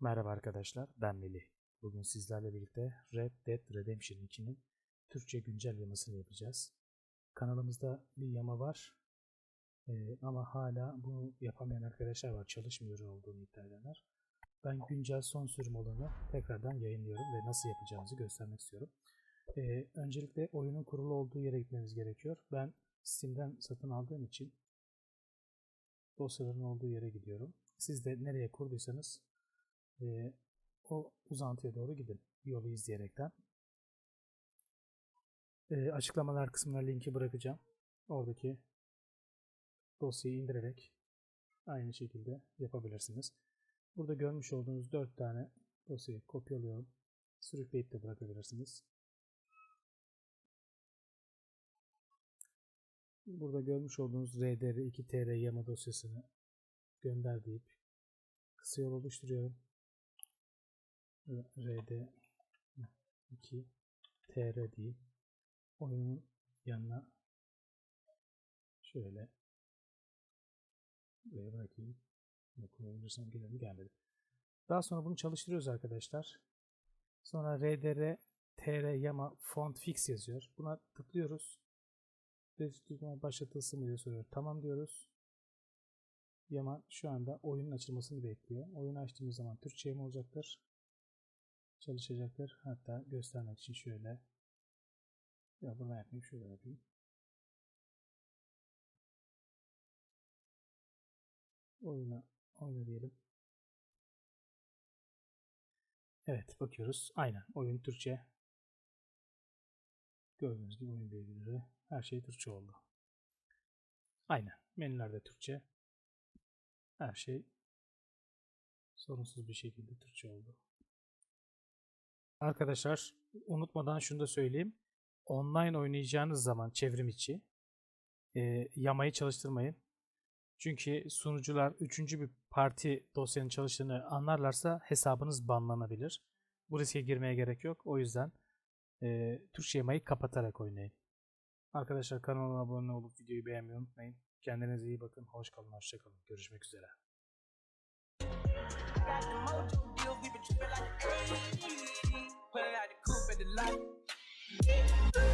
Merhaba arkadaşlar, ben Melih. Bugün sizlerle birlikte Red Dead Redemption 2'nin Türkçe güncel yamasını yapacağız. Kanalımızda bir yama var Ee, ama hala bunu yapamayan arkadaşlar var, çalışmıyor olduğunu iddia edenler. Ben güncel son sürüm olanı tekrardan yayınlıyorum ve nasıl yapacağımızı göstermek istiyorum. Ee, öncelikle oyunun kurulu olduğu yere gitmemiz gerekiyor. Ben Steam'den satın aldığım için dosyaların olduğu yere gidiyorum. Siz de nereye kurduysanız e, o uzantıya doğru gidin. Yolu izleyerekten. E, açıklamalar kısmına linki bırakacağım. Oradaki dosyayı indirerek aynı şekilde yapabilirsiniz. Burada görmüş olduğunuz 4 tane dosyayı kopyalıyorum. Sürükleyip de bırakabilirsiniz. Burada görmüş olduğunuz RDR2TR yama dosyasını gönder deyip kısa yol oluşturuyorum. RD 2 TR diyeyim. Oyunun yanına şöyle buraya bırakayım. Bunu kullanabilirsem gelir mi gelmedi. Daha sonra bunu çalıştırıyoruz arkadaşlar. Sonra RDR TR Yama Font Fix yazıyor. Buna tıklıyoruz. Desktop'a başlatılsın mı diye soruyor. Tamam diyoruz. Yaman şu anda oyunun açılmasını bekliyor. Oyunu açtığımız zaman Türkçe mi olacaktır? Çalışacaktır. Hatta göstermek için şöyle ya bunu yapmayayım şöyle yapayım. Oyuna oyna diyelim. Evet bakıyoruz. Aynen oyun Türkçe. Gördüğünüz gibi oyun bilgileri her şey Türkçe oldu. Aynen menülerde Türkçe. Her şey sorunsuz bir şekilde Türkçe oldu. Arkadaşlar unutmadan şunu da söyleyeyim. Online oynayacağınız zaman çevrim içi e, yamayı çalıştırmayın. Çünkü sunucular üçüncü bir parti dosyanın çalıştığını anlarlarsa hesabınız banlanabilir. Bu riske girmeye gerek yok. O yüzden e, Türkçe yamayı kapatarak oynayın. Arkadaşlar kanalıma abone olup videoyu beğenmeyi unutmayın. Kendinize iyi bakın. Hoş kalın, hoşça kalın. Görüşmek üzere. the light.